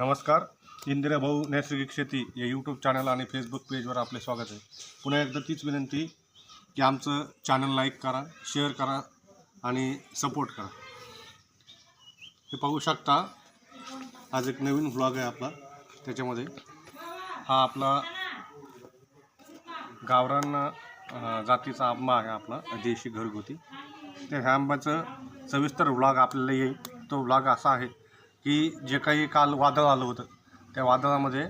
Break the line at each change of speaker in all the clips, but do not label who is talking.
नमस्कार. इंदिरा भाऊ नैसर्गिक शेती या यूट्यूब चॅनल आणि फेसबुक पेजवर आपले स्वागत आहे. पुन्हा एकदा तीच विनंती की आमचं चॅनल लाईक करा शेअर करा आणि सपोर्ट करा. हे पाहू शकता आज एक नवीन व्लॉग आहे आपला. त्याच्यामध्ये हा आपला गावरान जातीचा आंबा आहे आपला देशी घरगुती. तर ह्या आंब्याचं सविस्तर व्लॉग आपल्याला येईल. तो व्लॉग असा आहे की जे काही काल वादळ आलं होतं त्या वादळामध्ये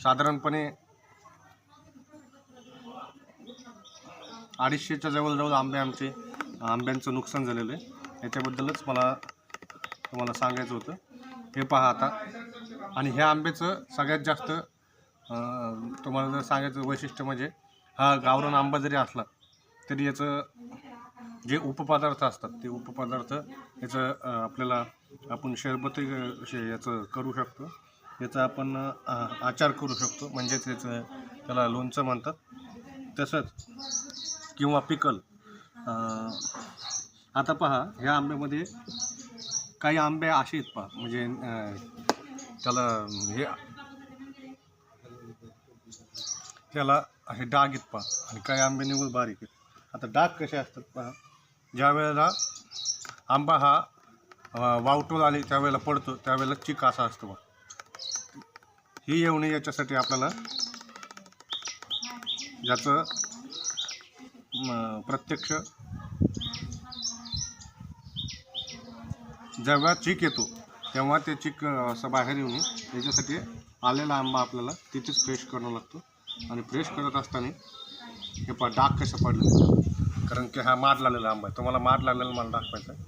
साधारणपणे अडीचशेच्या जवळजवळ आंबे आमचे आंब्यांचं नुकसान झालेलं आहे. याच्याबद्दलच मला तुम्हाला सांगायचं होतं. हे पहा आता. आणि ह्या आंब्याचं सगळ्यात जास्त तुम्हाला जर सांगायचं वैशिष्ट्य म्हणजे हा गावरान आंबा जरी असला तरी याचं जे उपपदार्थ असतात ते उपपदार्थ याचं आपल्याला आपण शरबत याचं करू शकतो. याचा आपण आचार करू शकतो. म्हणजेच याचं त्याला लोणचं म्हणतात. तसंच किंवा पिकल. आता पहा ह्या आंब्यामध्ये काही आंबे असे आहेत पहा. म्हणजे त्याला हे त्याला हे डाग आहेत पहा. आणि काही आंबे निवड बारीक आहेत. आता डाग कसे असतात पहा. ज्या वेळेला आंबा हा वावटोल वावटून त्यावेळेला पडतो त्यावेळेला चिक असा असतो बा ही येऊ नये याच्यासाठी आपल्याला याचं प्रत्यक्ष जेव्हा चीक येतो तेव्हा ते चीक असं बाहेर येऊ नये याच्यासाठी आलेला आंबा आपल्याला तिथेच फ्रेश करणं लागतो. आणि फ्रेश करत असताना हे पा डाग कसं पडलं? कारण की हा माड लागलेला आंबा आहे. तुम्हाला माड लागलेला मला दाखवायचा आहे.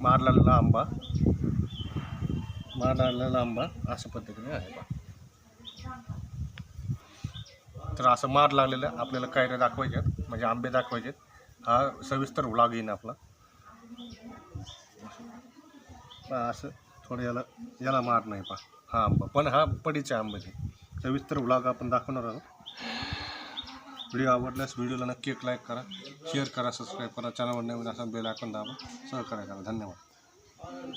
मार लागलेला आंबा. मार आंबा अशा पद्धतीने आहे बा. तर असं मार लागलेलं आपल्याला कैऱ्या दाखवायच्यात म्हणजे आंबे दाखवायचेत. हा सविस्तर व्लॉग येईन आपला. असं थोडं याला याला मार नाही पा हा आंबा. पण हा पडीचे आंबे. सविस्तर व्लॉग आपण दाखवणार आहोत. व्हिडिओ आवडल्यास व्हिडिओला नक्की एक लाईक करा शेअर करा सबस्क्राईब करा. चॅनलवर नवीन असा बेल आयकॉन दाबा सहकार्य करा. धन्यवाद.